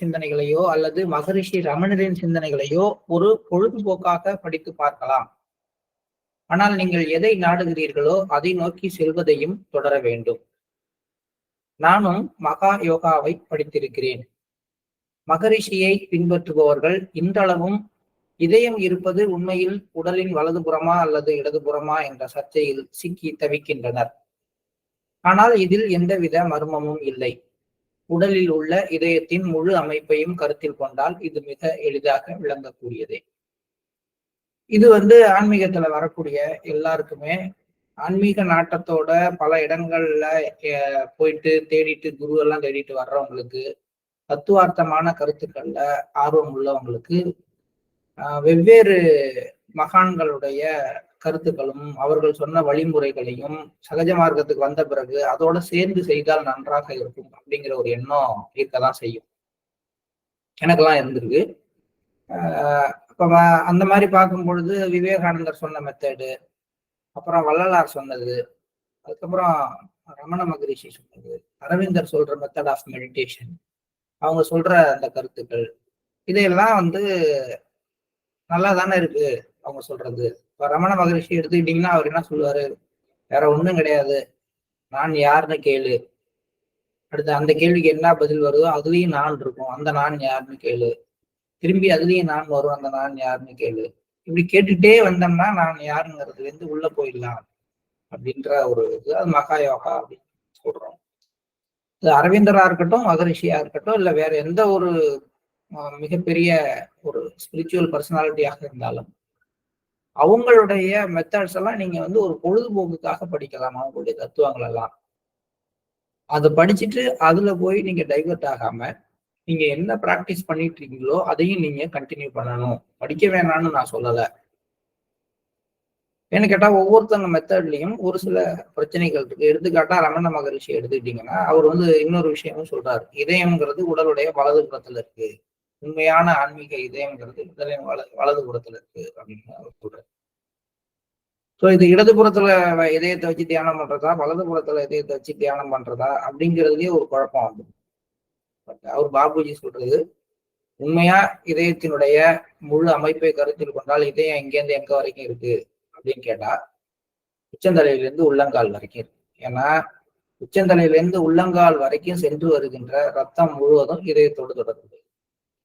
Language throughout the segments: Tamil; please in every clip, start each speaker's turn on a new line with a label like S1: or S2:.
S1: சிந்தனைகளையோ அல்லது மகரிஷி ரமணரின் சிந்தனைகளையோ ஒரு பொழுதுபோக்காக படித்து பார்க்கலாம். ஆனால் நீங்கள் எதை நாடுகிறீர்களோ அதை நோக்கி செல்வதையும் தொடர வேண்டும். நானும் மகா யோகாவை படித்திருக்கிறேன். மகரிஷியை பின்பற்றுபவர்கள் இன்றளவும் இதயம் இருப்பது உண்மையில் உடலின் வலதுபுறமா அல்லது இடதுபுறமா என்ற சர்ச்சையில் சிக்கி தவிக்கின்றனர். ஆனால் இதில் எந்தவித மர்மமும் இல்லை. உடலில் உள்ள இதயத்தின் முழு அமைப்பையும் கருத்தில் கொண்டால் இது மிக எளிதாக விளங்கக்கூடியதே. இது வந்து ஆன்மீகத்துல வரக்கூடிய எல்லாருக்குமே ஆன்மீக நாட்டத்தோட பல இடங்கள்ல போயிட்டு தேடிட்டு குரு எல்லாம் தேடிட்டு வர்றவங்களுக்கு தத்துவார்த்தமான கருத்துக்கள்ல ஆர்வம் உள்ளவங்களுக்கு வெவ்வேறு மகான்களுடைய கருத்துக்களும் அவர்கள் சொன்ன வழிமுறைகளையும் சகஜ மார்க்கத்துக்கு வந்த பிறகு அதோட சேர்ந்து செய்தால் நன்றாக இருக்கும் அப்படிங்கிற ஒரு எண்ணம் இருக்கதான் செய்யும். எனக்கெல்லாம் இருந்திருக்கு. இப்போ அந்த மாதிரி பார்க்கும் பொழுது விவேகானந்தர் சொன்ன மெத்தடு அப்புறம் வள்ளலார் சொன்னது அதுக்கப்புறம் ரமண மகரிஷி சொன்னது அரவிந்தர் சொல்ற மெத்தட் ஆஃப் மெடிடேஷன் அவங்க சொல்ற அந்த கருத்துக்கள் இதையெல்லாம் வந்து நல்லா தானே இருக்கு அவங்க சொல்றது. ரமண மகரிஷி எடுத்துக்கிட்டீங்கன்னா அவர் என்ன சொல்லுவாரு? வேற ஒண்ணும் கிடையாது. நான் யாருன்னு கேளு. அடுத்து அந்த கேள்விக்கு என்ன பதில் வருதோ அதுலயும் நான் இருக்கும். அந்த நான் யாருன்னு கேளு. திரும்பி அதுலயும் நான் வரும். அந்த நான் யாருன்னு கேளு. இப்படி கேட்டுட்டே வந்தோம்னா நான் யாருங்கிறது வந்து உள்ள போயிடலாம் அப்படின்ற ஒரு இது. அது மகா யோகா அப்படின்னு சொல்றோம். இது அரவிந்தரா இருக்கட்டும் மகரிஷியா இருக்கட்டும் இல்ல வேற எந்த ஒரு மிகப்பெரிய ஒரு ஸ்பிரிச்சுவல் பர்சனாலிட்டியாக இருந்தாலும் அவங்களுடைய மெத்தட்ஸ் எல்லாம் நீங்க வந்து ஒரு பொழுதுபோக்குக்காக படிக்கலாம். அவங்களுடைய தத்துவங்கள் எல்லாம். அதை படிச்சுட்டு அதுல போய் நீங்க டைவர்ட் ஆகாம நீங்க என்ன ப்ராக்டிஸ் பண்ணிட்டு இருக்கீங்களோ அதையும் நீங்க கண்டினியூ பண்ணணும். படிக்க வேணாம்னு நான் சொல்லல. ஏன்னு கேட்டா ஒவ்வொருத்தவங்க மெத்தட்லயும் ஒரு சில பிரச்சனைகள் இருக்கு. எடுத்துக்காட்டா ரமண மகரிஷி எடுத்துக்கிட்டீங்கன்னா அவர் வந்து இன்னொரு விஷயமும் சொல்றாரு. இதயம்ங்கிறது உடலுடைய வலது புறத்துல இருக்கு. உண்மையான ஆன்மீக இதயம்ங்கிறது உடலின் வல வலது புறத்துல இருக்கு அப்படின்னு அவர் சொல்றாரு. ஸோ இது இடதுபுறத்துல இதயத்தை வச்சு தியானம் பண்றதா வலது புறத்துல இதயத்தை வச்சு தியானம் பண்றதா அப்படிங்கிறதுலயே ஒரு குழப்பம் வந்து. பட் அவர் பாபுஜி சொல்றது உண்மையா இதயத்தினுடைய முழு அமைப்பை கருத்தில் கொண்டால் இதயம் எங்கேருந்து எங்க வரைக்கும் இருக்கு அப்படின்னு கேட்டா உச்சந்தலையிலிருந்து உள்ளங்கால் வரைக்கும் இருக்கு. ஏன்னா உச்சந்தலையிலிருந்து உள்ளங்கால் வரைக்கும் சென்று வருகின்ற ரத்தம் முழுவதும் இதயத்தோடு தொடர்பு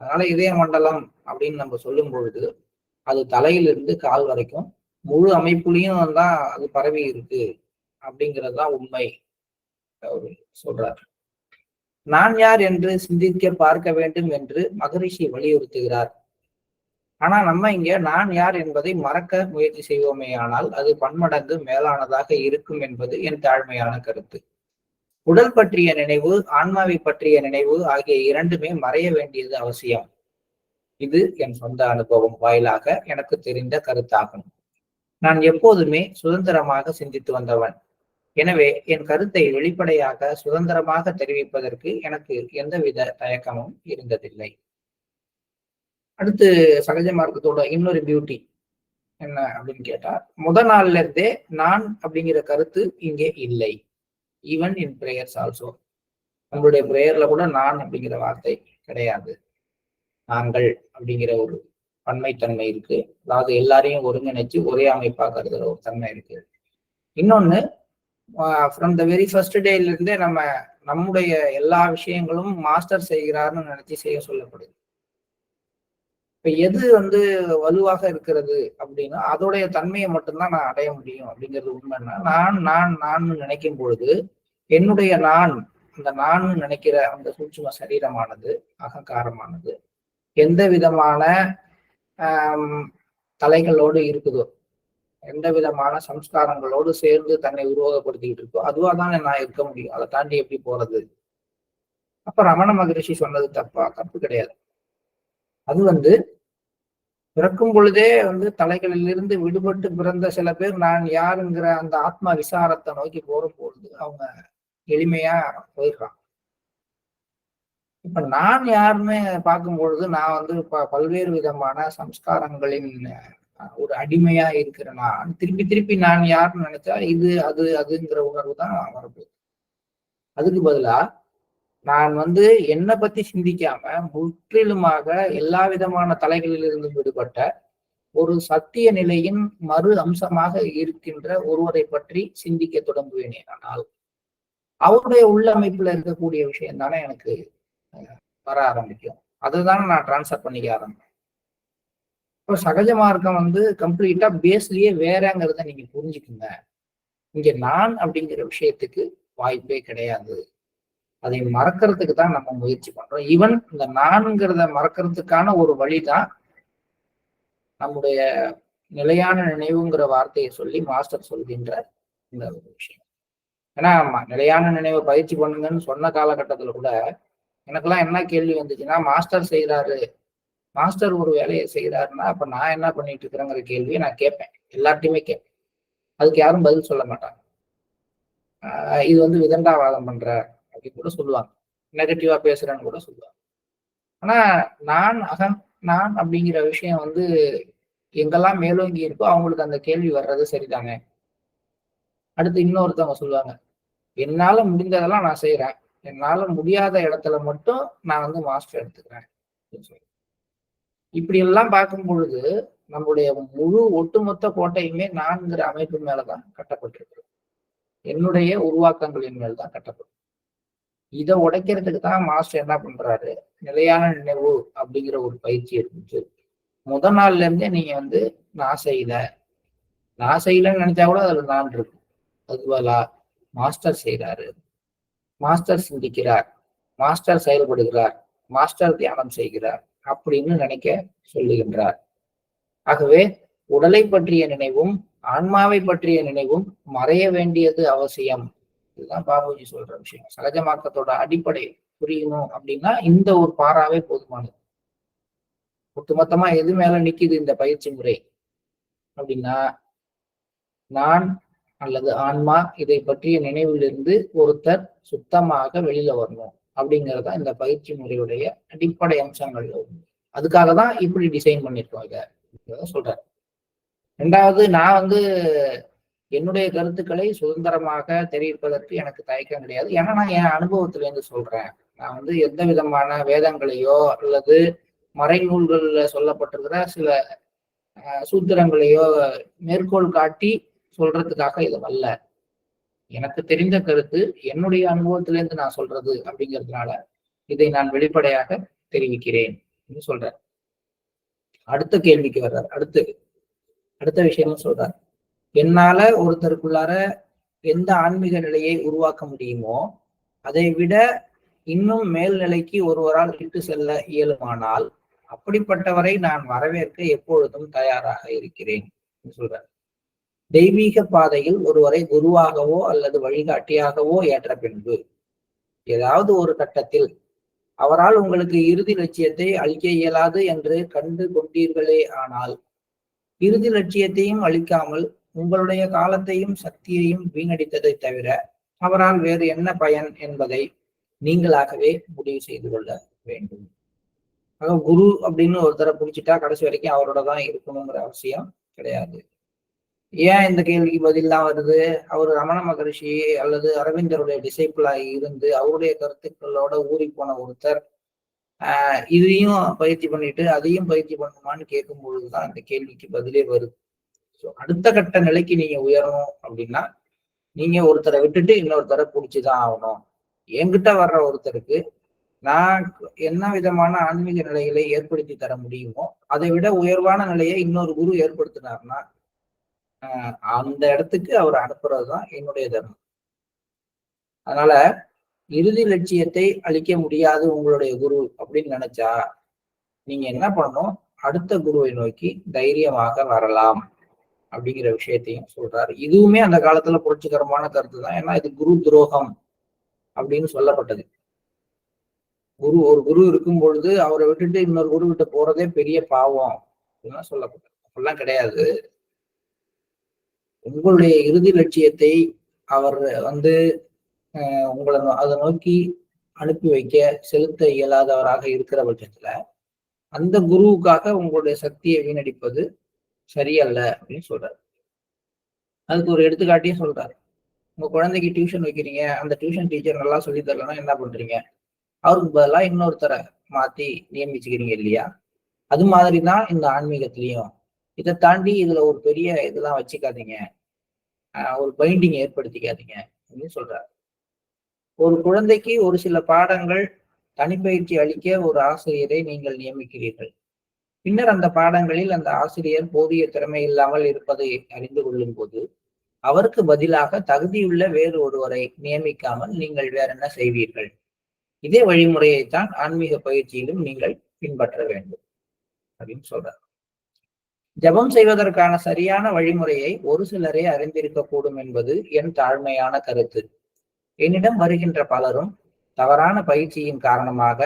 S1: அதனால இதய மண்டலம் அப்படின்னு நம்ம சொல்லும் பொழுது அது தலையிலிருந்து கால் வரைக்கும் முழு அமைப்புலையும் தான் அது பரவி இருக்கு அப்படிங்கிறது தான் உண்மை அவர் சொல்றார். நான் யார் என்று சிந்திக்க பார்க்க வேண்டும் என்று மகரிஷி வலியுறுத்துகிறார். ஆனா நம்ம இங்க நான் யார் என்பதை மறக்க முயற்சி செய்வோமேயானால் அது பன்மடங்கு மேலானதாக இருக்கும் என்பது என் தாழ்மையான கருத்து. உடல் பற்றிய நினைவு ஆன்மாவை பற்றிய நினைவு ஆகிய இரண்டுமே மறைய வேண்டியது அவசியம். இது என் சொந்த அனுபவம் வாயிலாக எனக்கு தெரிந்த கருத்தாகும். நான் எப்போதுமே சுதந்திரமாக சிந்தித்து வந்தவன். எனவே என் கருத்தை வெளிப்படையாக சுதந்திரமாக தெரிவிப்பதற்கு எனக்கு எந்தவித தயக்கமும் இருந்ததில்லை. அடுத்து சகஜ மார்க்கத்தோட இன்னொரு பியூட்டி என்ன அப்படின்னு கேட்டா முத நாள்ல இருந்தே நான் அப்படிங்கிற கருத்து இங்கே இல்லை. ஈவன் இன் பிரேயர்ஸ் ஆல்சோ நம்மளுடைய பிரேயர்ல கூட நான் அப்படிங்கிற வார்த்தை கிடையாது. நாங்கள் அப்படிங்கிற ஒரு பன்மைத்தன்மை இருக்கு. அதாவது எல்லாரையும் ஒருங்கிணைச்சு ஒரே அமைப்பா கருதுற ஒரு தன்மை இருக்கு. இன்னொன்னு ஃப்ரம் த வெரி ஃபர்ஸ்ட் டேல இருந்தே நம்ம நம்முடைய எல்லா விஷயங்களும் மாஸ்டர் செய்கிறார்னு நினைச்சு செய்ய சொல்லப்படுது. இப்ப எது வந்து வலுவாக இருக்கிறது அப்படின்னா அதோடைய தன்மையை மட்டும்தான் நான் அடைய முடியும் அப்படிங்கிறது உண்மைன்னா நான் நான் நான் நினைக்கும் பொழுது என்னுடைய நான் அந்த நான் நினைக்கிற அந்த சூட்சும சரீரமானது அகங்காரமானது எந்த விதமான தலைகளோடு இருக்குதோ எந்த விதமான சம்ஸ்காரங்களோடு சேர்ந்து தன்னை உருவகப்படுத்திக்கிட்டு இருக்கோ அதுவா தான் நான் இருக்க முடியும். அதை தாண்டி எப்படி போறது? அப்ப ரமண மகரிஷி சொன்னது தப்பா? தப்பு கிடையாது. அது வந்து பிறக்கும் பொழுதே வந்து தலைகளிலிருந்து விடுபட்டு பிறந்த சில பேர் நான் யாருங்கிற அந்த ஆத்மா விசாரத்தை நோக்கி போறும் பொழுது அவங்க எளிமையா போயிடுறான் இப்ப நான் யாருன்னு பார்க்கும் பொழுது நான் வந்து பல்வேறு விதமான சம்ஸ்காரங்களின் ஒரு அடிமையா இருக்கிற நான் திருப்பி திருப்பி நான் யாருன்னு நினைச்சா இது அது அதுங்கிற உணர்வு தான் வரப்போகுது. அதுக்கு பதிலா நான் வந்து என்னை பத்தி சிந்திக்காம முற்றிலுமாக எல்லா விதமான தலைகளிலிருந்தும் விடுபட்ட ஒரு சத்திய நிலையின் மறு அம்சமாக இருக்கின்ற ஒருவரை பற்றி சிந்திக்க தொடங்குவேனே ஆனால் அவருடைய உள்ளமைப்புல இருக்கக்கூடிய விஷயம் தானே எனக்கு வர ஆரம்பிக்கும். அதுதான் நான் டிரான்ஸ்ஃபர் பண்ணிக்க ஆரம்பிப்பேன். இப்போ சகஜ மார்க்கம் வந்து கம்ப்ளீட்டா பேஸ்லயே வேறங்கிறத நீங்க புரிஞ்சுக்குங்க. இங்க நான் அப்படிங்கிற விஷயத்துக்கு வாய்ப்பே கிடையாது. அதை மறக்கிறதுக்கு தான் நம்ம முயற்சி பண்றோம். ஈவன் இந்த நான்கிறத மறக்கிறதுக்கான ஒரு வழி தான் நம்முடைய நிலையான நினைவுங்கிற வார்த்தையை சொல்லி மாஸ்டர் சொல்கின்ற இந்த ஒரு விஷயம். ஏன்னா நிலையான நினைவை பயிற்சி பண்ணுங்கன்னு சொன்ன காலகட்டத்துல கூட எனக்கெல்லாம் என்ன கேள்வி வந்துச்சுன்னா மாஸ்டர் செய்கிறாரு மாஸ்டர் ஒரு வேலையை செய்கிறாருன்னா அப்ப நான் என்ன பண்ணிட்டு இருக்கிறேங்கிற கேள்வியை நான் கேட்பேன். எல்லார்ட்டையுமே கேட்பேன். அதுக்கு யாரும் பதில் சொல்ல மாட்டாங்க. இது வந்து விதண்டாவாதம் பண்ற கூட சொல்லுவாங்க. நெகட்டிவா பேசுறேன்னு கூட சொல்லுவாங்க. ஆனா நான் அகன் நான் அப்படிங்கிற விஷயம் வந்து எங்கெல்லாம் மேலோங்கி இருக்கோ அவங்களுக்கு அந்த கேள்வி வர்றது சரிதானே அடுத்து இன்னொருத்தவங்க சொல்லுவாங்க என்னால முடிந்ததெல்லாம் நான் செய்யறேன் என்னால முடியாத இடத்துல மட்டும் நான் வந்து மாஸ்டர் எடுத்துக்கிறேன். இப்படி எல்லாம் பார்க்கும் பொழுது நம்முடைய முழு ஒட்டுமொத்த கோட்டையுமே நான்கிற அமைப்பு மேலதான் கட்டப்பட்டிருக்கு என்னுடைய உருவாக்கங்களின் மேல்தான் கட்டப்படும் இதை உடைக்கிறதுக்கு தான் மாஸ்டர் என்ன பண்றாரு? நிலையான நினைவு அப்படிங்கிற ஒரு பயிற்சி இருந்துச்சு முத நாள்ல இருந்தே நீங்க வந்து நான் செய்யல. நான் செய்யலன்னு நினைச்சா கூட அதுல நான் இருக்கும் அதுவலா மாஸ்டர் செய்யறாரு மாஸ்டர் சிந்திக்கிறார். மாஸ்டர் செயல்படுகிறார். மாஸ்டர் தியானம் செய்கிறார் அப்படின்னு நினைக்க சொல்லுகின்றார். ஆகவே உடலை பற்றிய நினைவும் ஆன்மாவை பற்றிய நினைவும் மறைய வேண்டியது அவசியம். இதுதான் பாபுஜி சொல்ற விஷயம். சகஜ மார்க்கத்தோட அடிப்படை புரியணும் அப்படின்னா இந்த ஒரு பாராவே போதுமானது. ஒட்டுமொத்தமா எது மேல நிக்குது இந்த பயிற்சி முறை அப்படின்னா நான் அல்லது ஆன்மா இதை பற்றிய நினைவிலிருந்து ஒருத்தர் சுத்தமாக வெளியில வரணும் அப்படிங்கறத இந்த பயிற்சி முறையுடைய அடிப்படை அம்சங்கள். அதுக்காக தான் இப்படி டிசைன் பண்ணிருக்கோம் இதை. சொல்றேன். ரெண்டாவது நான் வந்து என்னுடைய கருத்துக்களை சுதந்திரமாக தெரிவிப்பதற்கு எனக்கு தயக்கம் கிடையாது. ஏன்னா நான் என் அனுபவத்துல இருந்து சொல்றேன். நான் வந்து எந்த விதமான வேதங்களையோ அல்லது மறைநூல்கள்ல சொல்லப்பட்டிருக்கிற சில சூத்திரங்களையோ மேற்கோள் காட்டி சொல்றதுக்காக இது வல்ல. எனக்கு தெரிந்த கருத்து என்னுடைய அனுபவத்திலேருந்து நான் சொல்றது அப்படிங்கிறதுனால இதை நான் வெளிப்படையாக தெரிவிக்கிறேன் சொல்றேன் அடுத்த கேள்விக்கு வர்றார். அடுத்து அடுத்த விஷயமும் சொல்றார். என்னால ஒருத்தருக்குள்ளார எந்த ஆன்மீக நிலையை உருவாக்க முடியுமோ அதை விட இன்னும் மேல்நிலைக்கு ஒருவரால் இட்டு செல்ல இயலுமானால் அப்படிப்பட்டவரை நான் வரவேற்க எப்பொழுதும் தயாராக இருக்கிறேன் சொல்றார். தெய்வீக பாதையில் ஒருவரை குருவாகவோ அல்லது வழிகாட்டியாகவோ ஏற்ற பின்பு ஏதாவது ஒரு கட்டத்தில் அவரால் உங்களுக்கு இறுதி லட்சியத்தை அளிக்க இயலாது என்று கண்டு கொண்டீர்களே ஆனால் இறுதி லட்சியத்தையும் அளிக்காமல் உங்களுடைய காலத்தையும் சக்தியையும் வீணடித்ததை தவிர அவரால் வேறு என்ன பயன் என்பதை நீங்களாகவே முடிவு செய்து கொள்ள வேண்டும். ஆக குரு அப்படின்னு ஒருத்தரை பிடிச்சிட்டா கடைசி வரைக்கும் அவரோட தான் இருக்கணுங்கிற அவசியம் கிடையாது. ஏன் இந்த கேள்விக்கு பதிலாம் வருது? அவர் ரமண மகரிஷி அல்லது அரவிந்தருடைய டிசைபிளா இருந்து அவருடைய கருத்துக்களோட ஊறி போன ஒருத்தர் ஆஹ் இதையும் பயிற்சி பண்ணிட்டு அதையும் பயிற்சி பண்ணுமான்னு கேட்கும் பொழுதுதான் இந்த கேள்விக்கு பதிலே வருது ஸோ அடுத்த கட்ட நிலைக்கு நீங்க உயரணும் அப்படின்னா நீங்க ஒருத்தரை விட்டுட்டு இன்னொருத்தரை பிடிச்சிதான் ஆகணும். என்கிட்ட வர்ற ஒருத்தருக்கு நான் என்ன விதமான ஆன்மீக நிலைகளை ஏற்படுத்தி தர முடியுமோ அதை விட உயர்வான நிலையை இன்னொரு குரு ஏற்படுத்தினார்னா அந்த இடத்துக்கு அவர் அனுப்புறதுதான் என்னுடைய தர்மம். அதனால இறுதி லட்சியத்தை அளிக்க முடியாது உங்களுடைய குரு அப்படின்னு நினைச்சா நீங்க என்ன பண்ணணும்? அடுத்த குருவை நோக்கி தைரியமாக வரலாம். அப்படிங்கிற விஷயத்தையும் சொல்றாரு. இதுவுமே அந்த காலத்துல புரட்சிகரமான கருத்து தான். ஏன்னா இது குரு துரோகம் அப்படின்னு சொல்லப்பட்டது. குரு ஒரு குரு இருக்கும் பொழுது அவரை விட்டுட்டு இன்னொரு குரு விட்டு போறதே பெரிய பாவம் அப்படின்னு சொல்லப்பட்டது. அப்படிலாம் கிடையாது. உங்களுடைய இறுதி லட்சியத்தை அவர் வந்து உங்களை அதை நோக்கி அனுப்பி வைக்க செலுத்த இயலாதவராக இருக்கிற பட்சத்துல அந்த குருவுக்காக உங்களுடைய சக்தியை வீணடிப்பது சரியல்ல அப்படின்னு சொல்றாரு. அதுக்கு ஒரு எடுத்துக்காட்டியும் சொல்றாரு. உங்க குழந்தைக்கு டியூஷன் வைக்கிறீங்க அந்த டியூஷன் டீச்சர் நல்லா சொல்லி தரலன்னா என்ன பண்றீங்க? அவருக்கு பதிலாக இன்னொருத்தரை மாத்தி நியமிச்சுக்கிறீங்க இல்லையா? அது மாதிரி தான் இந்த ஆன்மீகத்திலையும். இதை தாண்டி இதுல ஒரு பெரிய இதெல்லாம் வச்சுக்காதீங்க. ஒரு பைண்டிங் ஏற்படுத்திக்காதீங்க அப்படின்னு சொல்றாரு. ஒரு குழந்தைக்கு ஒரு சில பாடங்கள் தனிப்பயிற்சி அளிக்க ஒரு ஆசிரியரை நீங்கள் நியமிக்கிறீர்கள். பின்னர் அந்த பாடங்களில் அந்த ஆசிரியர் போதிய திறமை இல்லாமல் இருப்பதை அறிந்து கொள்ளும் போது அவருக்கு பதிலாக தகுதியுள்ள வேறு ஒருவரை நியமிக்காமல் நீங்கள் வேற என்ன செய்வீர்கள்? இதே வழிமுறையைத்தான் ஆன்மீக பயிற்சியிலும் நீங்கள் பின்பற்ற வேண்டும் அப்படின்னு சொல்றார். ஜபம் செய்வதற்கான சரியான வழிமுறையை ஒரு சிலரே அறிந்திருக்கக்கூடும் என்பது என் தாழ்மையான கருத்து. என்னிடம் வருகின்ற பலரும் தவறான பயிற்சியின் காரணமாக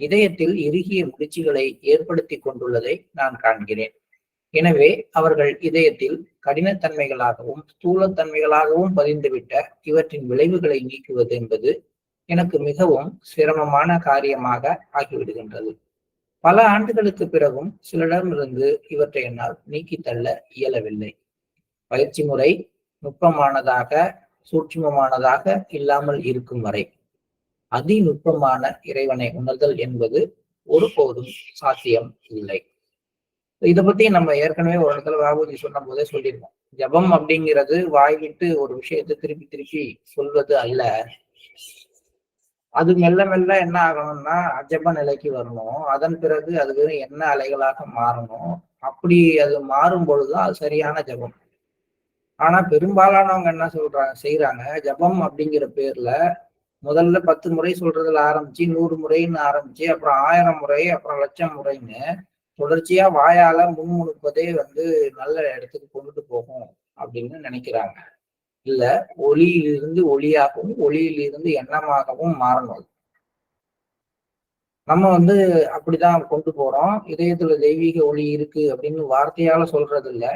S1: இதயத்தில் இறுகிய முடிச்சுகளை ஏற்படுத்தி கொண்டுள்ளதை நான் காண்கிறேன். எனவே அவர்கள் இதயத்தில் கடினத்தன்மைகளாகவும் ஸ்தூலத்தன்மைகளாகவும் பதிந்துவிட்ட இவற்றின் விளைவுகளை நீக்குவது என்பது எனக்கு மிகவும் சிரமமான காரியமாக ஆகிவிடுகின்றது. பல ஆண்டுகளுக்கு பிறகும் சிலரிடமிருந்து இவற்றை என்னால் நீக்கித்தள்ள இயலவில்லை. பயிற்சி முறை நுட்பமானதாக சூட்சுமமானதாக இல்லாமல் இருக்கும் வரை அதிநுட்பமான இறைவனை உணர்தல் என்பது ஒருபோதும் சாத்தியம் இல்லை. இதை பத்தி நம்ம ஏற்கனவே ஒரு இடத்துல பாபுஜி சொன்ன போதே சொல்லியிருக்கோம். ஜபம் அப்படிங்கிறது வாய் விட்டு ஒரு விஷயத்தை திருப்பி திருப்பி சொல்வது அல்ல. அது மெல்ல மெல்ல என்ன ஆகணும்னா அஜப நிலைக்கு வரணும். அதன் பிறகு அது வெறும் என்ன அலைகளாக மாறணும். அப்படி அது மாறும் பொழுதுதான் அது சரியான ஜபம். ஆனா பெரும்பாலானவங்க என்ன சொல்றாங்க செய்யறாங்க ஜபம் அப்படிங்கிற பேர்ல முதல்ல பத்து முறை சொல்றதுல ஆரம்பிச்சு நூறு முறைன்னு ஆரம்பிச்சு அப்புறம் ஆயிரம் முறை அப்புறம் லட்சம் முறைன்னு தொடர்ச்சியா வாயால முன்முணுப்பதே வந்து நல்ல இடத்துக்கு கொண்டுட்டு போகும் அப்படின்னு நினைக்கிறாங்க. இல்ல ஒளியிலிருந்து ஒளியாகவும் ஒளியிலிருந்து எண்ணமாகவும் மாறணும். நம்ம வந்து அப்படிதான் கொண்டு போறோம். இதயத்துல தெய்வீக ஒளி இருக்கு அப்படின்னு வார்த்தையால சொல்றது இல்ல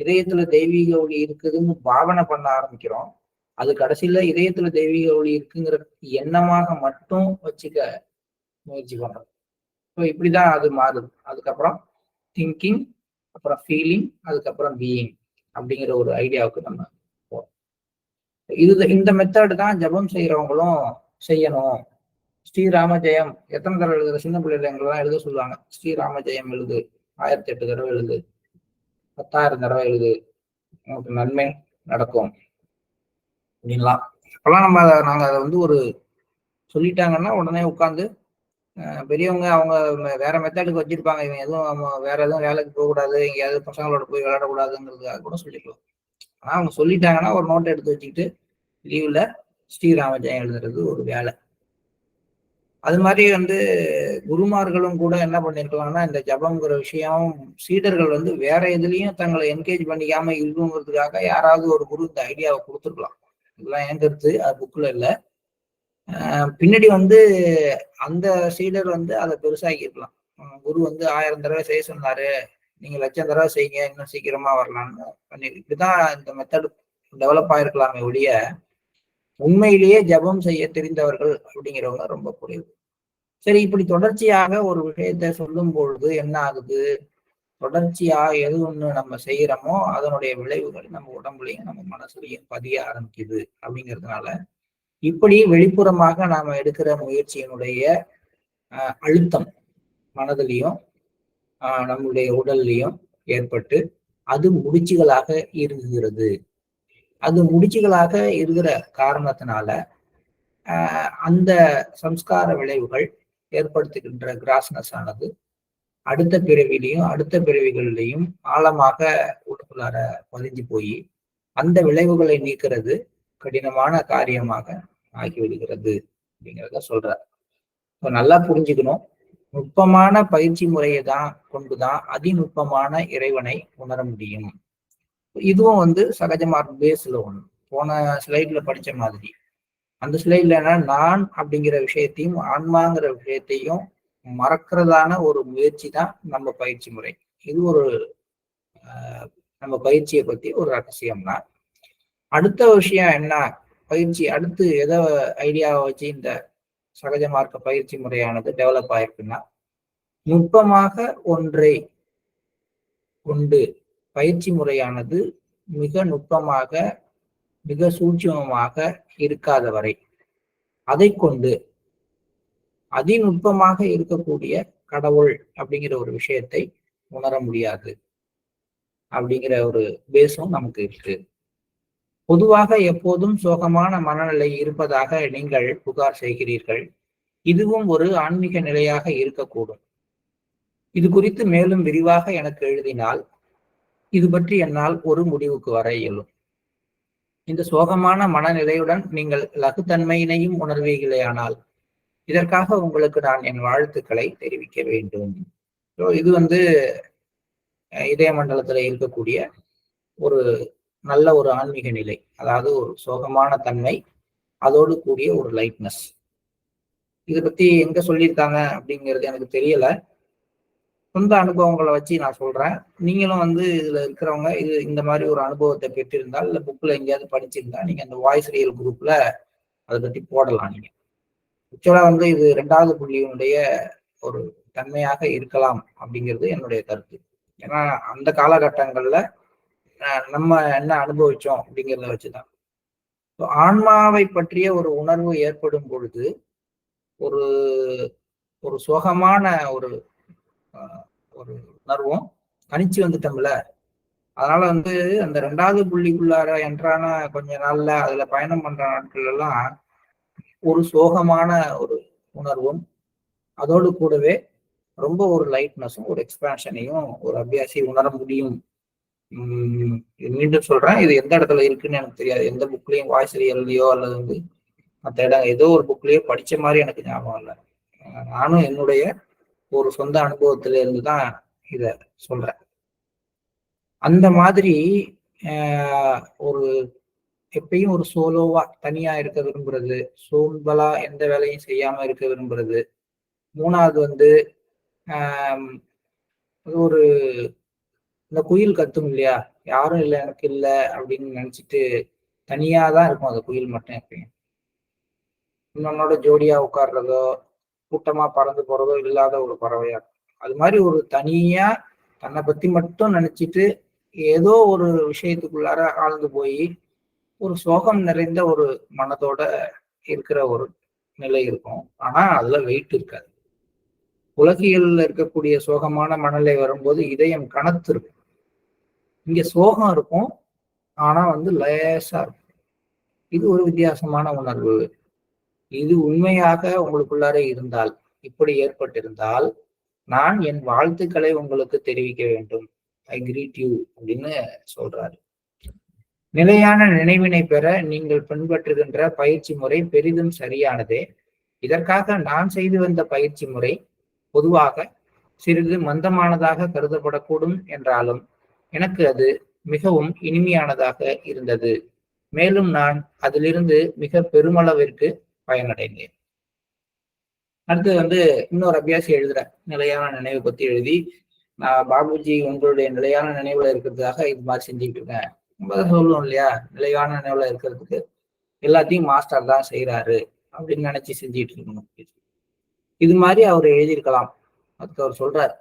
S1: இதயத்துல தெய்வீக ஒளி இருக்குதுன்னு பாவனை பண்ண ஆரம்பிக்கிறோம். அது கடைசியில இதயத்துல தெய்வீக ஒளி இருக்குங்கிற எண்ணமாக மட்டும் வச்சுக்க முயற்சி பண்றோம் ஸோ இப்படிதான் அது மாறுது. அதுக்கப்புறம் திங்கிங் அப்புறம் ஃபீலிங் அதுக்கப்புறம் பீயிங் அப்படிங்கிற ஒரு ஐடியாவுக்கு நம்ம போறோம். இது இந்த மெத்தட் தான் ஜபம் செய்யறவங்களும் செய்யணும். ஸ்ரீராம ஜெயம் எத்தனை தடவை எழுதுற சின்ன பிள்ளைகள் எழுத சொல்லுவாங்க? ஸ்ரீராம ஜெயம் எழுது ஆயிரத்தி எட்டு தடவை எழுது பத்தாயிரம் தடவை எழுது உங்களுக்கு நன்மை நடக்கும். அப்படின்லாம் இப்பெல்லாம் நம்ம அதை நாங்கள் அதை வந்து ஒரு சொல்லிட்டாங்கன்னா உடனே உட்காந்து பெரியவங்க அவங்க வேற மெத்தடுக்கு வச்சிருப்பாங்க. இவங்க எதுவும் வேற எதுவும் வேலைக்கு போகக்கூடாது. எங்கேயாவது பசங்களோட போய் விளையாடக்கூடாதுங்கிறதுக்காக கூட சொல்லிக்கலாம் ஆனால் அவங்க சொல்லிட்டாங்கன்னா ஒரு நோட்டை எடுத்து வச்சுக்கிட்டு லீவ்ல ஸ்ரீராம ஜெயம் எழுதுறது ஒரு வேலை. அது மாதிரி வந்து குருமார்களும் கூட என்ன பண்ணிருக்கலாம்னா இந்த ஜபங்கிற விஷயம் சீடர்கள் வந்து வேற எதுலயும் தங்களை என்கேஜ் பண்ணிக்காம இருக்குங்கிறதுக்காக யாராவது ஒரு குரு இந்த ஐடியாவை கொடுத்துருக்கலாம். இதெல்லாம் என் கருத்து அது புக்கில் இல்லை. பின்னாடி வந்து அந்த சீடர் வந்து அதை பெருசாக்கி இருக்கலாம் குரு வந்து ஆயிரம் தடவை செய்ய சொன்னாரு. நீங்க லட்சம் தடவை செய்யுங்க இன்னும் சீக்கிரமா வரலாம்னு பண்ணி இப்படிதான் இந்த மெத்தட் டெவலப் ஆயிருக்கலாமே ஒழிய உண்மையிலேயே ஜபம் செய்ய தெரிந்தவர்கள் அப்படிங்கிறவங்க ரொம்ப குறைவு. சரி இப்படி தொடர்ச்சியாக ஒரு விஷயத்த சொல்லும் பொழுது என்ன ஆகுது? தொடர்ச்சியா எது ஒண்ணு நம்ம செய்யறோமோ அதனுடைய விளைவுகள் நம்ம உடம்புலையும் நம்ம மனசுலையும் பதிய ஆரம்பிக்குது அப்படிங்கிறதுனால இப்படி வெளிப்புறமாக நாம எடுக்கிற முயற்சியினுடைய அழுத்தம் மனதிலையும் நம்முடைய உடல்லையும் ஏற்பட்டு அது முடிச்சுகளாக இருக்குகிறது அது முடிச்சுகளாக இருக்கிற காரணத்தினால அந்த சம்ஸ்கார விளைவுகள் ஏற்படுத்துகின்ற கிராஸ்னஸ் ஆனது அடுத்த பிறவிலையும் அடுத்த பிறவிகளிலையும் ஆழமாக உடம்புலார பதிஞ்சு போய் அந்த விளைவுகளை நீக்கிறது கடினமான காரியமாக ஆகிவிடுகிறது அப்படிங்கிறத சொல்றார். இப்போ நல்லா புரிஞ்சுக்கணும். நுட்பமான பயிற்சி முறையை தான் கொண்டுதான் அதிநுட்பமான இறைவனை உணர முடியும். இதுவும் வந்து சகஜமாக பேஸ்ல ஒண்ணு போன ஸ்லைட்ல படிச்ச மாதிரி. அந்த ஸ்லைட்ல என்ன நான் அப்படிங்கிற விஷயத்தையும் ஆன்மாங்கிற விஷயத்தையும் மறக்கிறதான ஒரு முயற்சி தான் நம்ம பயிற்சி முறை. இது ஒரு நம்ம பயிற்சியை பத்தி ஒரு ரகசியம் தான் அடுத்த விஷயம் என்ன? பயிற்சி அடுத்து எதை ஐடியாவை வச்சு இந்த சகஜ மார்க்க பயிற்சி முறையானது டெவலப் ஆயிருக்குன்னா நுட்பமாக ஒன்றை கொண்டு பயிற்சி முறையானது மிக நுட்பமாக மிக சூட்சமமாக இருக்காத வரை அதை கொண்டு அதிநுட்பமாக இருக்கக்கூடிய கடவுள் அப்படிங்கிற ஒரு விஷயத்தை உணர முடியாது அப்படிங்கிற ஒரு பேஸும் நமக்கு இருக்கு. பொதுவாக எப்போதும் சோகமான மனநிலை இருப்பதாக நீங்கள் புகார் செய்கிறீர்கள். இதுவும் ஒரு ஆன்மீக நிலையாக இருக்கக்கூடும். இது குறித்து மேலும் விரிவாக எனக்கு எழுதினால் இது பற்றி என்னால் ஒரு முடிவுக்கு வர இயலும். இந்த சோகமான மனநிலையுடன் நீங்கள் லகுத்தன்மையினையும் உணர்வீர்களேயானால் இதற்காக உங்களுக்கு நான் என் வாழ்த்துக்களை தெரிவிக்க வேண்டும். ஸோ இது வந்து இதய மண்டலத்தில் இருக்கக்கூடிய ஒரு நல்ல ஒரு ஆன்மீக நிலை அதாவது ஒரு சோகமான தன்மை அதோடு கூடிய ஒரு லைட்னஸ் இதை பத்தி எங்க சொல்லியிருக்காங்க அப்படிங்கிறது எனக்கு தெரியல. சொந்த அனுபவங்களை வச்சு நான் சொல்றேன். நீங்களும் வந்து இதுல இருக்கிறவங்க இது இந்த மாதிரி ஒரு அனுபவத்தை பெற்றிருந்தால் இல்லை புக்கில் எங்கேயாவது படிச்சிருந்தா நீங்க அந்த வாய்ஸ் ரியல் குரூப்ல அதை பத்தி போடலாம் நீங்க. ஆக்சுவலா வந்து இது ரெண்டாவது புள்ளியினுடைய ஒரு தன்மையாக இருக்கலாம் அப்படிங்கிறது என்னுடைய கருத்து. ஏன்னா அந்த காலகட்டங்கள்ல நம்ம என்ன அனுபவிச்சோம் அப்படிங்கிறத வச்சுதான். ஆன்மாவை பற்றிய ஒரு உணர்வு ஏற்படும் பொழுது ஒரு ஒரு சோகமான ஒரு ஒரு உணர்வும் கணிச்சு வந்துட்டோம்ல. அதனால வந்து அந்த ரெண்டாவது புள்ளிக்குள்ளார என்றான கொஞ்ச நாள்ல அதுல பயணம் பண்ற நாட்கள் எல்லாம் ஒரு சோகமான ஒரு உணர்வும் அதோடு கூடவே ரொம்ப ஒரு லைட்னஸும் ஒரு எக்ஸ்பான்ஷனையும் ஒரு அபியாசி உணர முடியும். மீண்டும் சொல்றேன். இது எந்த இடத்துல இருக்குன்னு எனக்கு தெரியாது. எந்த புக்லயும் வாய்ஸ் எழுதியோ அல்லது வந்து மற்ற இடம் ஏதோ ஒரு புக்லயோ படிச்ச மாதிரி எனக்கு ஞாபகம் இல்லை. நானும் என்னுடைய ஒரு சொந்த அனுபவத்துல இருந்து தான் இத சொல்றேன். அந்த மாதிரி ஒரு எப்பயும் ஒரு சோலோவா தனியா இருக்க விரும்புறது சோம்பலா எந்த வேலையும் செய்யாம இருக்க விரும்புறது. மூணாவது வந்து ஒரு இந்த குயில் கத்தும் இல்லையா? யாரும் இல்லை எனக்கு இல்லை அப்படின்னு நினைச்சிட்டு தனியா தான் இருக்கும் அந்த குயில் மட்டும் எப்பயும். இன்னொன்னோட ஜோடியா உட்கார்றதோ கூட்டமா பறந்து போறதோ இல்லாத ஒரு பறவையா அது மாதிரி ஒரு தனியா தன்னை பத்தி மட்டும் நினைச்சிட்டு ஏதோ ஒரு விஷயத்துக்குள்ளார ஆழ்ந்து போய் ஒரு சோகம் நிறைந்த ஒரு மனதோட இருக்கிற ஒரு நிலை இருக்கும். ஆனா அதுல வெயிட் இருக்காது. உலகியல்ல இருக்கக்கூடிய சோகமான மனநிலை வரும்போது இதயம் கனத்து இருக்கும் இங்க சோகம் இருக்கும் ஆனா வந்து லேசா இருக்கும். இது ஒரு வித்தியாசமான உணர்வு. இது உண்மையாக உங்களுக்குள்ளாரே இருந்தால் இப்படி ஏற்பட்டிருந்தால் நான் என் வாழ்த்துக்களை உங்களுக்கு தெரிவிக்க வேண்டும். ஐ கிரீட் யூ அப்படின்னு சொல்றாரு. நிலையான நினைவினை பெற நீங்கள் பின்பற்றுகின்ற பயிற்சி முறை பெரிதும் சரியானதே. இதற்காக நான் செய்து வந்த பயிற்சி முறை பொதுவாக சிறிது மந்தமானதாக கருதப்படக்கூடும் என்றாலும் எனக்கு அது மிகவும் இனிமையானதாக இருந்தது. மேலும் நான் அதிலிருந்து மிக பெருமளவிற்கு பயனடைந்தேன். அடுத்து வந்து இன்னொரு அபியாசி எழுதுற நிலையான நினைவு பத்தி எழுதி நான் பாபுஜி உங்களுடைய நிலையான நினைவுல இருக்கிறதுக்காக இது மாதிரி செஞ்சுட்டு இருக்கேன். சொல்லுவோம் இல்லையா? நிலையான நினைவுல இருக்கிறதுக்கு எல்லாத்தையும் மாஸ்டர் தான் செய்யறாரு அப்படின்னு நினைச்சு செஞ்சுட்டு இருக்கணும். இது மாதிரி அவர் எழுதியிருக்கலாம். அதுக்கு அவர் சொல்றார்.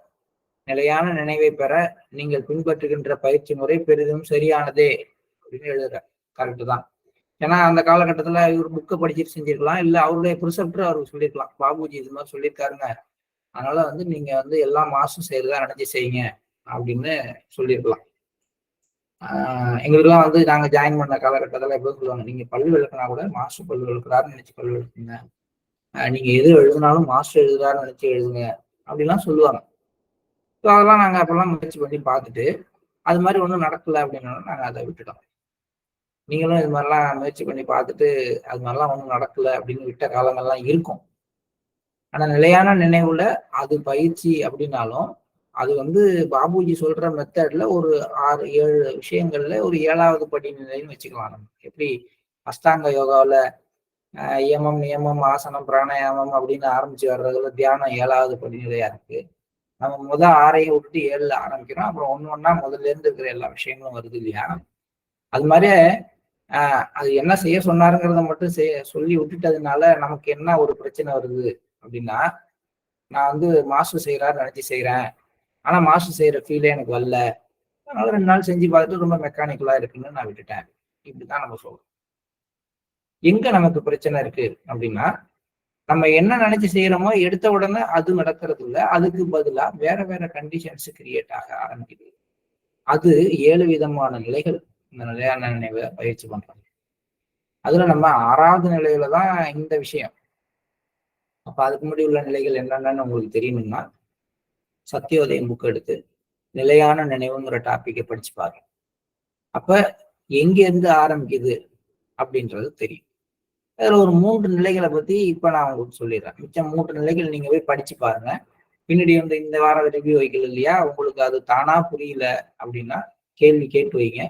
S1: நிலையான நினைவை பெற நீங்கள் பின்பற்றுகின்ற பயிற்சி முறை பெரிதும் சரியானதே அப்படின்னு எழுதுற கரெக்டு தான். ஏன்னா அந்த காலகட்டத்துல இவர் புக்கை படிச்சுட்டு செஞ்சிருக்கலாம். இல்ல அவருடைய ப்ரிசப்டர் அவருக்கு சொல்லியிருக்கலாம். பாபுஜி இது மாதிரி சொல்லியிருக்காருங்க. அதனால வந்து நீங்க வந்து எல்லா மாசம் செய்யறதா நினைச்சு செய்யுங்க அப்படின்னு சொல்லியிருக்கலாம். எங்களுக்குலாம் வந்து நாங்க ஜாயின் பண்ண காலகட்டத்தில் எப்படி சொல்லுவாங்க. நீங்க பல்லு விளக்குனா கூட மாஸ்டர் பல்லு விளக்குறாருன்னு நினைச்சு பல்லு விளக்குங்க. நீங்க எது எழுதினாலும் மாஸ்டர் எழுதுறாருன்னு நினைச்சு எழுதுங்க. அப்படிலாம் சொல்லுவாங்க. ஸோ அதெல்லாம் நாங்க அப்பெல்லாம் முயற்சி பண்ணி பார்த்துட்டு அது மாதிரி ஒன்றும் நடக்கல அப்படின்னாலும் நாங்க அதை விட்டுட்டோம். நீங்களும் இது மாதிரிலாம் முயற்சி பண்ணி பார்த்துட்டு அது மாதிரிலாம் ஒன்றும் நடக்கல அப்படின்னு விட்ட காலங்கள்லாம் இருக்கும். ஆனால் நிலையான நினைவுல அது பயிற்சி அப்படின்னாலும் அது வந்து பாபுஜி சொல்ற மெத்தட்ல ஒரு ஆறு ஏழு விஷயங்கள்ல ஒரு ஏழாவது படி நிலைன்னு வச்சுக்கலாம் நம்ம. எப்படி? அஷ்டாங்க யோகாவில் யமம் நியமம் ஆசனம் பிராணாயாமம் அப்படின்னு ஆரம்பிச்சு வர்றதுல தியானம் ஏழாவது படிநிலையா இருக்கு. நம்ம முதல் ஆறையை விட்டுட்டு ஏழுல ஆரம்பிக்கிறோம். அப்புறம் ஒன்று ஒன்னா முதல்ல இருந்து இருக்கிற எல்லா விஷயங்களும் வருது இல்லையா? அது மாதிரி அது என்ன செய்ய சொன்னாருங்கிறத மட்டும் செய்ய சொல்லி விட்டுட்டதுனால நமக்கு என்ன ஒரு பிரச்சனை வருது அப்படின்னா நான் வந்து மாஸ்டர் செய்யறாரு நினைச்சு செய்யறேன் ஆனா மாஸ்டர் செய்யற ஃபீலே எனக்கு வரல. அதனால ரெண்டு நாள் செஞ்சு பார்த்துட்டு ரொம்ப மெக்கானிக்கலா இருக்குன்னு நான் விட்டுட்டேன். இப்படிதான் நம்ம சொல்றோம். எங்க நமக்கு பிரச்சனை இருக்கு அப்படின்னா நம்ம என்ன நினைச்சு செய்யறோமோ எடுத்த உடனே அது நடக்கிறது இல்லை. அதுக்கு பதிலா வேற வேற கண்டிஷன்ஸ் கிரியேட் ஆக ஆரம்பிக்குது. அது ஏழு விதமான நிலைகள். இந்த நிலையான நினைவை பயிற்சி பண்றாங்க அதுல நம்ம ஆறாவது நிலையில தான் இந்த விஷயம். அப்ப அதுக்கு முன்னாடி உள்ள நிலைகள் என்னென்னு உங்களுக்கு தெரியணும்னா சத்தியோதயம் புக் எடுத்து நிலையான நினைவுங்கிற டாப்பிக்கை படிச்சு பாருங்க. அப்ப எங்க இருந்து ஆரம்பிக்குது அப்படின்றது தெரியும். அதுல ஒரு மூன்று நிலைகளை பத்தி இப்ப நான் உங்களுக்கு சொல்லிடுறேன். மிச்சம் மூன்று நிலைகள் நீங்க போய் படிச்சு பாருங்க. பின்னாடி வந்து இந்த வாரம் ரிவ்யூ வைக்கல இல்லையா? உங்களுக்கு அது தானா புரியல அப்படின்னா கேள்வி கேட்டு வைங்க.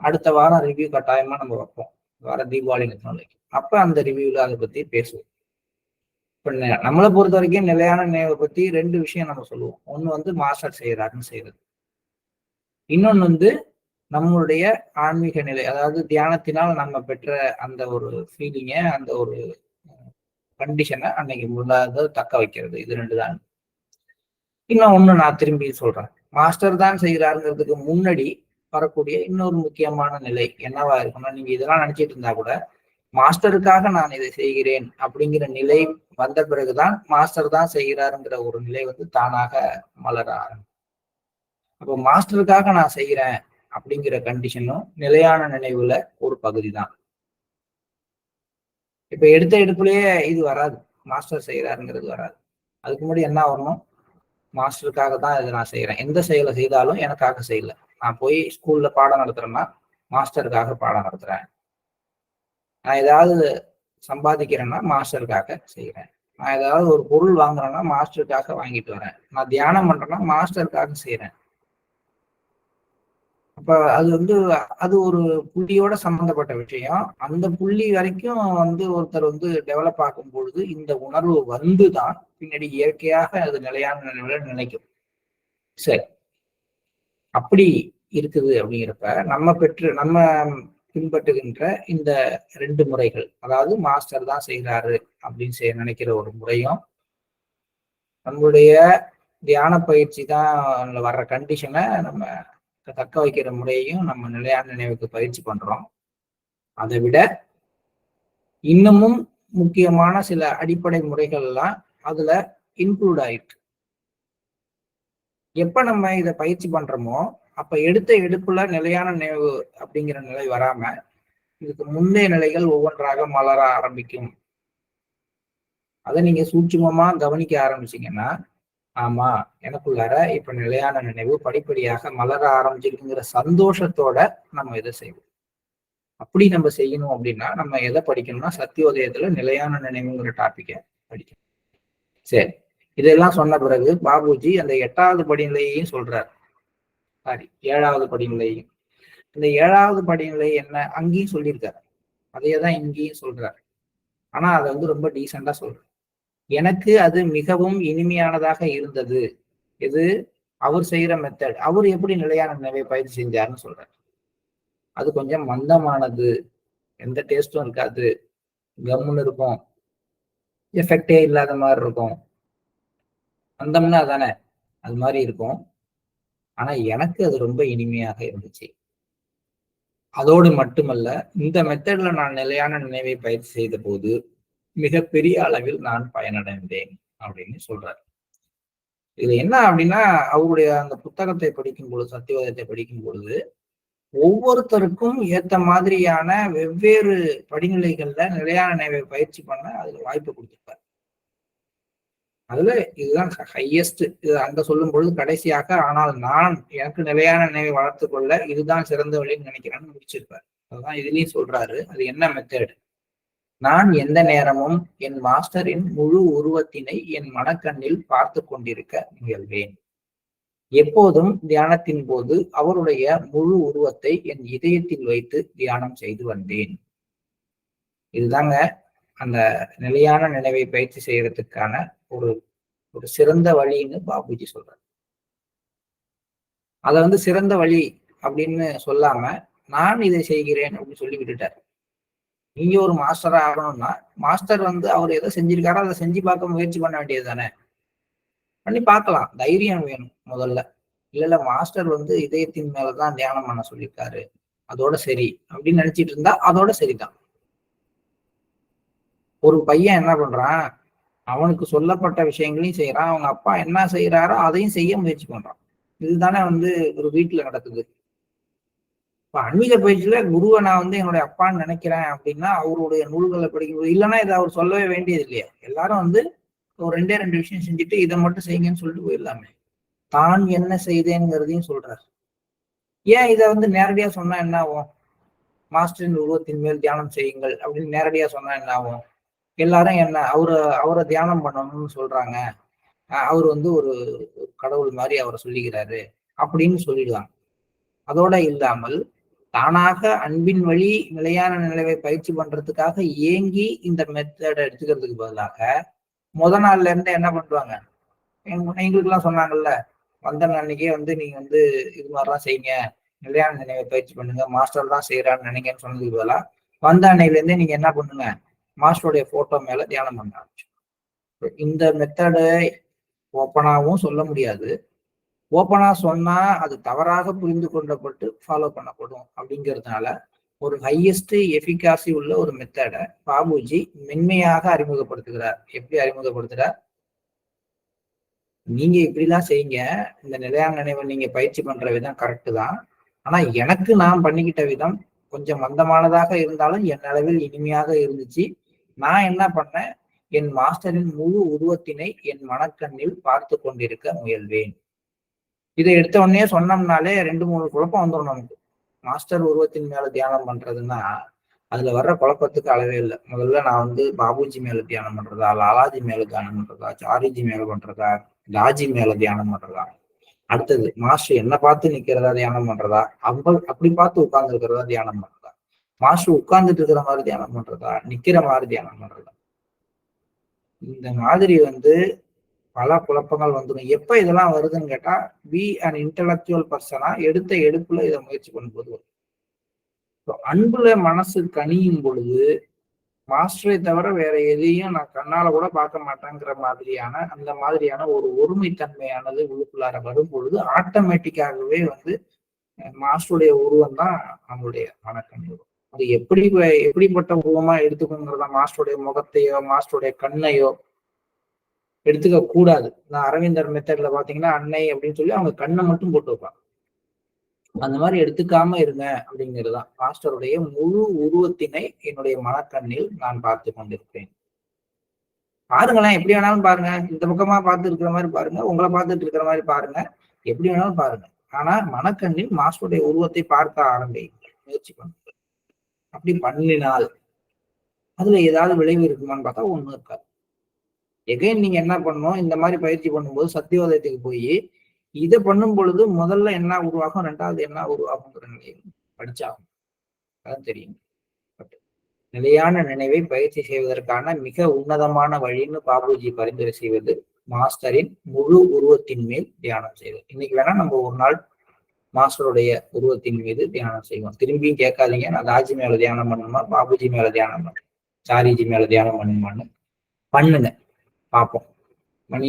S1: அடுத்த வாரம் ரிவ்யூ கட்டாயமா நம்ம வைப்போம். வர தீபாவளி நாளைக்கு அப்ப அந்த ரிவ்யூல அதை பத்தி பேசுவோம். இப்ப நம்மளை பொறுத்த வரைக்கும் நிலையான நினைவை பத்தி ரெண்டு விஷயம் நம்ம சொல்லுவோம். ஒன்னு வந்து மாஸ்டர் செய்யறாருன்னு செய்யறது. இன்னொன்னு வந்து நம்மளுடைய ஆன்மீக நிலை அதாவது தியானத்தினால் நம்ம பெற்ற அந்த ஒரு ஃபீலிங்க அந்த ஒரு கண்டிஷனை அன்னைக்கு முன்னாடி தக்க வைக்கிறது. இது ரெண்டு தான். இன்னும் ஒண்ணு நான் திரும்பி சொல்றேன். மாஸ்டர் தான் செய்கிறாருங்கிறதுக்கு முன்னாடி வரக்கூடிய இன்னொரு முக்கியமான நிலை என்னவா இருக்கும்னா நீங்க இதெல்லாம் நினைச்சிட்டு இருந்தா கூட மாஸ்டருக்காக நான் இதை செய்கிறேன் அப்படிங்கிற நிலை வந்த பிறகுதான் மாஸ்டர் தான் செய்கிறாருங்கிற ஒரு நிலை வந்து தானாக மலர ஆரம்பிக்கும். அப்போ மாஸ்டருக்காக நான் செய்கிறேன் அப்படிங்கிற கண்டிஷனும் நிலையான நினைவுல ஒரு பகுதி தான் இப்ப எடுத்த எடுப்புலயே இது வராது. மாஸ்டர் செய்யறாருங்கிறது வராது. அதுக்கு முன்னாடி என்ன வரணும் மாஸ்டருக்காக தான் இதை நான் செய்யறேன் எந்த செயலை செய்தாலும் எனக்காக செய்யல. நான் போய் ஸ்கூல்ல பாடம் நடத்துறேன்னா மாஸ்டருக்காக பாடம் நடத்துறேன். நான் ஏதாவது சம்பாதிக்கிறேன்னா மாஸ்டருக்காக செய்யறேன் நான் ஏதாவது ஒரு பொருள் வாங்குறேன்னா மாஸ்டருக்காக வாங்கிட்டு வரேன். நான் தியானம் பண்றேன்னா மாஸ்டருக்காக செய்யறேன் அப்ப அது வந்து அது ஒரு புள்ளியோட சம்பந்தப்பட்ட விஷயம். அந்த புள்ளி வரைக்கும் வந்து ஒருத்தர் வந்து டெவலப் ஆகும் பொழுது இந்த உணர்வு வந்துதான் பின்னாடி இயற்கையாக அது நிலையான நிலையில நினைக்கும் சரி. அப்படி இருக்குது அப்படிங்கிறப்ப நம்ம பெற்று நம்ம பின்பற்றுகின்ற இந்த ரெண்டு முறைகள். அதாவது மாஸ்டர் தான் செய்கிறாரு அப்படின்னு செய்ய நினைக்கிற ஒரு முறையும் நம்மளுடைய தியான பயிற்சி தான் வர்ற கண்டிஷனை நம்ம தக்க வைக்கிற முறையையும் நம்ம நிலையான நினைவுக்கு பயிற்சி பண்றோம். அதை விட இன்னமும் முக்கியமான சில அடிப்படை முறைகள்லாம் அதுல இன்க்ளூட் ஆயிருக்கு. எப்ப நம்ம இதை பயிற்சி பண்றோமோ அப்ப எடுத்த எடுப்புல நிலையான நினைவு அப்படிங்கிற நிலை வராம இதுக்கு முந்தைய நிலைகள் ஒவ்வொன்றாக மலர ஆரம்பிக்கும். அதை நீங்க சூட்சுமமா கவனிக்க ஆரம்பிச்சீங்கன்னா ஆமா எனக்குள்ளார இப்ப நிலையான நினைவு படிப்படியாக மலர ஆரம்பிச்சிருக்குங்கிற சந்தோஷத்தோட நம்ம இதை செய்வோம். அப்படி நம்ம செய்யணும் அப்படின்னா நம்ம எதை படிக்கணும்னா சத்தியோதயத்துல நிலையான நினைவுங்கிற டாப்பிக்கை படிக்கணும். சரி இதெல்லாம் சொன்ன பிறகு பாபுஜி அந்த எட்டாவது படிநிலையையும் சொல்றாரு. சாரி ஏழாவது படிநிலையும் இந்த ஏழாவது படிநிலை என்ன? அங்கேயும் சொல்லியிருக்காரு. அதையே தான் இங்கேயும் சொல்றாரு. ஆனா அதை வந்து ரொம்ப டீசெண்டா சொல்றாரு. எனக்கு அது மிகவும் இனிமையானதாக இருந்தது. இது அவர் செய்யற மெத்தட் அவர் எப்படி நிலையான நினைவை பயிற்சி செஞ்சாருன்னு சொல்றாரு. அது கொஞ்சம் மந்தமானது. எந்த டேஸ்டும் இருக்காது. கம்முன்னு இருக்கும். எஃபெக்டே இல்லாத மாதிரி இருக்கும். மந்தம்னா அதானே? அது மாதிரி இருக்கும். ஆனா எனக்கு அது ரொம்ப இனிமையாக இருந்துச்சு. அதோடு மட்டுமல்ல இந்த மெத்தட்ல நான் நிலையான நினைவை பயிற்சி செய்த போது மிகப்பெரிய அளவில் நான் பயனடைந்தேன் அப்படின்னு சொல்றாரு. இது என்ன அப்படின்னா அவருடைய அந்த புத்தகத்தை படிக்கும் பொழுது சத்தியவாதத்தை படிக்கும் பொழுது ஒவ்வொருத்தருக்கும் ஏத்த மாதிரியான வெவ்வேறு படிநிலைகள்ல நிலையான நினைவை பயிற்சி பண்ண அதுல வாய்ப்பு கொடுத்துருப்பாரு. அதுல இதுதான் ஹையஸ்ட் இது அந்த சொல்லும் பொழுது கடைசியாக ஆனால் நான் எனக்கு நிலையான நினைவை வளர்த்து கொள்ள இதுதான் சிறந்த வழின்னு நினைக்கிறேன்னு முடிச்சிருப்பார். அதுதான் இதுலயும் சொல்றாரு. அது என்ன மெத்தட் நான் எந்த நேரமும் என் மாஸ்டரின் முழு உருவத்தினை என் மனக்கண்ணில் பார்த்து கொண்டிருக்க முயல்வேன். எப்போதும் தியானத்தின் போது அவருடைய முழு உருவத்தை என் இதயத்தில் வைத்து தியானம் செய்து வந்தேன். இதுதாங்க அந்த நிலையான நினைவை பயிற்சி செய்யறதுக்கான ஒரு ஒரு சிறந்த வழின்னு பாபுஜி சொல்றாரு. அதை வந்து சிறந்த வழி அப்படின்னு சொல்லாம நான் இதை செய்கிறேன் அப்படின்னு சொல்லி விட்டுட்டார். நீங்க ஒரு மாஸ்டரா ஆகணும்னா மாஸ்டர் வந்து அவர் எதை செஞ்சிருக்காரோ அதை செஞ்சு பார்க்க முயற்சி பண்ண வேண்டியது தானே பண்ணி பார்க்கலாம். தைரியம் வேணும் முதல்ல. இல்ல இல்ல மாஸ்டர் வந்து இதயத்தின் மேலதான் தியானம் பண்ண சொல்லியிருக்காரு. அதோட சரி அப்படின்னு நினைச்சிட்டு இருந்தா அதோட சரிதான். ஒரு பையன் என்ன பண்றான்? அவனுக்கு சொல்லப்பட்ட விஷயங்களையும் செய்யறான் அவங்க அப்பா என்ன செய்யறாரோ அதையும் செய்ய முயற்சி பண்றான். இதுதானே வந்து ஒரு வீட்டுல நடக்குது. இப்ப ஆன்மீக பயிற்சியில குருவை நான் வந்து என்னுடைய அப்பான்னு நினைக்கிறேன் அப்படின்னா அவருடைய நூல்களை படிக்கும்போது இல்லைன்னா இதை அவர் சொல்லவே வேண்டியது இல்லையா. எல்லாரும் வந்து ஒரு ரெண்டே ரெண்டு விஷயம் செஞ்சுட்டு இதை மட்டும் செய்யுங்கன்னு சொல்லிட்டு போயிடலாமே. தான் என்ன செய்தேங்கிறதையும் சொல்றாரு. ஏன் இதை வந்து நேரடியா சொன்னா என்ன ஆகும்? மாஸ்டரின் உருவத்தின் மேல் தியானம் செய்யுங்கள் அப்படின்னு நேரடியா சொன்னா என்ன ஆகும்? எல்லாரும் என்ன அவரை அவரை தியானம் பண்ணணும்னு சொல்றாங்க. அவர் வந்து ஒரு கடவுள் மாதிரி அவரை சொல்லிக்கிறாரு அப்படின்னு சொல்லிடுவாங்க. அதோட இல்லாமல் தானாக அன்பின் வழி நிலையான நிலைவை பயிற்சி பண்றதுக்காக ஏங்கி இந்த மெத்தடை எடுத்துக்கிறதுக்கு பதிலாக முத நாள்ல இருந்து என்ன பண்ணுவாங்க எங்களுக்கு எல்லாம் சொன்னாங்கல்ல வந்த அன்னைக்கே வந்து நீங்க வந்து இது மாதிரிலாம் செய்யுங்க நிலையான நினைவை பயிற்சி பண்ணுங்க மாஸ்டர் தான் செய்யறான்னு நினைங்கன்னு சொன்னதுக்கு பதிலாக வந்த அன்னையில இருந்தே நீங்க என்ன பண்ணுங்க? மாஸ்டருடைய போட்டோ மேல தியானம் பண்ண ஆரம்பிச்சு இந்த மெத்தடை ஓப்பனாகவும் சொல்ல முடியாது. ஓப்பனா சொன்னா அது தவறாக புரிந்து கொண்டப்பட்டு ஃபாலோ பண்ணப்படும் அப்படிங்கிறதுனால ஒரு ஹையஸ்ட் எஃபிகாசி உள்ள ஒரு மெத்தடை பாபுஜி மென்மையாக அறிமுகப்படுத்துகிறார். எப்படி அறிமுகப்படுத்துறார்? நீங்க இப்படிலாம் செய்யுங்க. இந்த நிலையான நினைவை நீங்க பயிற்சி பண்ற விதம் கரெக்டு தான். ஆனா எனக்கு நான் பண்ணிக்கிட்ட விதம் கொஞ்சம் மந்தமானதாக இருந்தாலும் என் அளவில் இனிமையாக இருந்துச்சு. நான் என்ன பண்ணேன்? என் மாஸ்டரின் முழு உருவத்தினை என் மனக்கண்ணில் பார்த்து கொண்டிருக்க முயல்வேன். இதை எடுத்த உடனே சொன்னோம்னாலே ரெண்டு மூணு குழப்பம் வந்துடும் நமக்கு. மாஸ்டர் உருவத்தின் மேல தியானம் பண்றதுன்னா அதுல வர்ற குழப்பத்துக்கு அளவே இல்லை. முதல்ல நான் வந்து பாபுஜி மேல தியானம் பண்றதா லாலாஜி மேல தியானம் பண்றதா சாரிஜி மேல பண்றதா லாஜி மேல தியானம் பண்றதா? அடுத்தது மாஸ்டர் என்ன பார்த்து நிக்கிறதா தியானம் பண்றதா? அவங்க அப்படி பார்த்து உட்கார்ந்து இருக்கிறதா தியானம் பண்றதா? மாஸ்டர் உட்கார்ந்துட்டு இருக்கிற மாதிரி தியானம் பண்றதா? நிக்கிற மாதிரி தியானம் பண்றதா? இந்த மாதிரி வந்து பல குழப்பங்கள் வந்துடும். எப்ப இதெல்லாம் வருதுன்னு கேட்டா பி அண்ட் இன்டலக்சுவல் பர்சனா எடுத்த எடுப்புல இதை முயற்சி பண்ணும்போது வரும். அன்புல மனசு கனியும் பொழுது மாஸ்டரை தவிர வேற எதையும் நான் கண்ணால கூட பார்க்க மாட்டேங்கிற மாதிரியான அந்த மாதிரியான ஒரு ஒருமைத்தன்மையானது உள்ளுக்குள்ளார வரும் பொழுது ஆட்டோமேட்டிக்காகவே வந்து மாஸ்டருடைய உருவம் தான் நம்மளுடைய மனக்கண் உருவம் அது எப்படி எப்படிப்பட்ட உருவமா எடுத்துக்கணுங்கிறத மாஸ்டருடைய முகத்தையோ மாஸ்டருடைய கண்ணையோ எடுத்துக்க கூடாது. நான் அரவிந்தர் மெத்தட்ல பாத்தீங்கன்னா அன்னை அப்படின்னு சொல்லி அவங்க கண்ணை மட்டும் போட்டு வைப்பாங்க. அந்த மாதிரி எடுத்துக்காம இருங்க அப்படிங்கிறதுதான் மாஸ்டருடைய முழு உருவத்தினை என்னுடைய மனக்கண்ணில் நான் பார்த்து கொண்டிருப்பேன். பாருங்களேன் எப்படி வேணாலும் பாருங்க. இந்த பக்கமா பார்த்து இருக்கிற மாதிரி பாருங்க. உங்களை பார்த்துட்டு இருக்கிற மாதிரி பாருங்க. எப்படி வேணாலும் பாருங்க. ஆனா மனக்கண்ணில் மாஸ்டருடைய உருவத்தை பார்க்க ஆரம்பிங்க முயற்சி பண்ணுங்க அப்படி பண்ணினால் அதுல ஏதாவது விளைவு இருக்குமான்னு பார்த்தா ஒண்ணும் இருக்காது. எகைன் நீங்க என்ன பண்ணணும்? இந்த மாதிரி பயிற்சி பண்ணும்போது சத்தியோதயத்துக்கு போய் இதை பண்ணும் பொழுது முதல்ல என்ன உருவாகும்? ரெண்டாவது என்ன உருவாகுங்கிற நிலையை படிச்சாகும் அதான் தெரியும். நிலையான நினைவை பயிற்சி செய்வதற்கான மிக உன்னதமான வழின்னு பாபுஜி பரிந்துரை செய்வது மாஸ்டரின் முழு உருவத்தின் மேல் தியானம் செய்வது. இன்னைக்கு வேணா நம்ம ஒரு நாள் மாஸ்டருடைய உருவத்தின் மீது தியானம் செய்வோம். திரும்பியும் கேட்காதீங்க. நான் ராஜி மேல தியானம் பண்ணணுமா? பாபுஜி மேல தியானம் பண்ணணும்? சாரிஜி மேல தியானம் பண்ணணுமான்னு பண்ணுங்க. பார்ப்போம் மணி